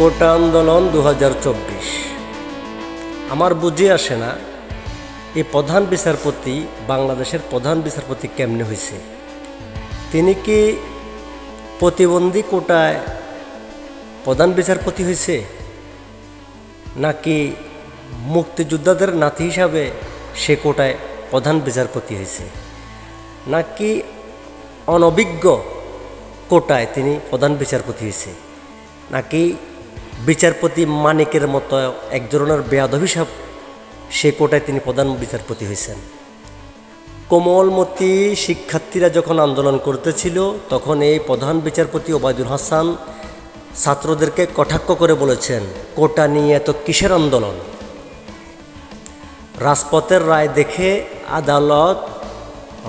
কোটা আন্দোলন দু হাজার চব্বিশ। আমার বুঝে আসে না এই প্রধান বিচারপতি বাংলাদেশের প্রধান বিচারপতি কেমনে হয়েছে তিনি কি প্রতিবন্ধী কোটায় প্রধান বিচারপতি হয়েছে নাকি মুক্তিযোদ্ধাদের নাতি হিসাবে সে কোটায় প্রধান বিচারপতি হয়েছে নাকি অনভিজ্ঞ কোটায় তিনি প্রধান বিচারপতি হয়েছে নাকি বিচারপতি মানিকের মতো এক ধরনের বেয়াদব হিসাব সে কোটায় তিনি প্রধান বিচারপতি হয়েছেন। কোমলমতি শিক্ষার্থীরা যখন আন্দোলন করতেছিল, তখন এই প্রধান বিচারপতি ওবায়দুল হাসান ছাত্রদেরকে কটাক্ষ করে বলেছেন, কোটা নিয়ে এত কিসের আন্দোলন? রাজপথের রায় দেখে আদালত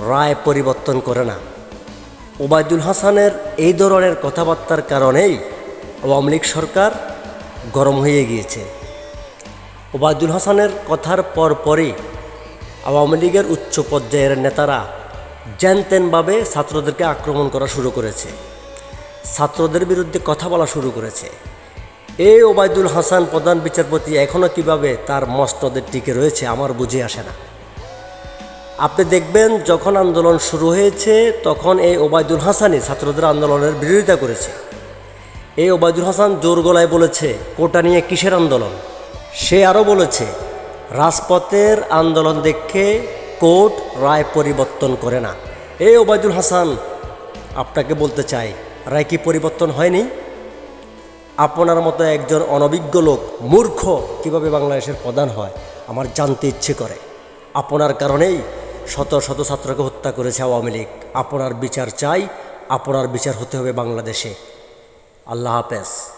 রায় পরিবর্তন করে না। ওবায়দুল হাসানের এই ধরনের কথাবার্তার কারণেই আওয়ামী লীগ সরকার গরম হয়ে গিয়েছে। ওবায়দুল হাসানের কথার পর পরই আওয়ামী লীগের উচ্চ পর্যায়ের নেতারা জ্যানতেনভাবে ছাত্রদেরকে আক্রমণ করা শুরু করেছে, ছাত্রদের বিরুদ্ধে কথা বলা শুরু করেছে। এই ওবায়দুল হাসান প্রধান বিচারপতি এখনও কীভাবে তার মস্তদের টিকে রয়েছে আমার বুঝে আসে না। আপনি দেখবেন যখন আন্দোলন শুরু হয়েছে, তখন এই ওবায়দুল হাসানই ছাত্রদের আন্দোলনের বিরোধিতা করেছে। এই ওবায়দুল হাসান জোর গলায় বলেছে, কোটা নিয়ে কিসের আন্দোলন? সে আরও বলেছে, রাজপথের আন্দোলন দেখে কোর্ট রায় পরিবর্তন করে না। এই ওবায়দুল হাসান, আপনাকে বলতে চাই, রায় কি পরিবর্তন হয়নি? আপনার মতো একজন অনভিজ্ঞ লোক মূর্খ কীভাবে বাংলাদেশের প্রধান হয়, আমার জানতে ইচ্ছে করে। আপনার কারণেই শত শত ছাত্রকে হত্যা করেছে আওয়ামী লীগ। আপনার বিচার চাই, আপনার বিচার হতে হবে বাংলাদেশে। আল্লাহ হাফেজ।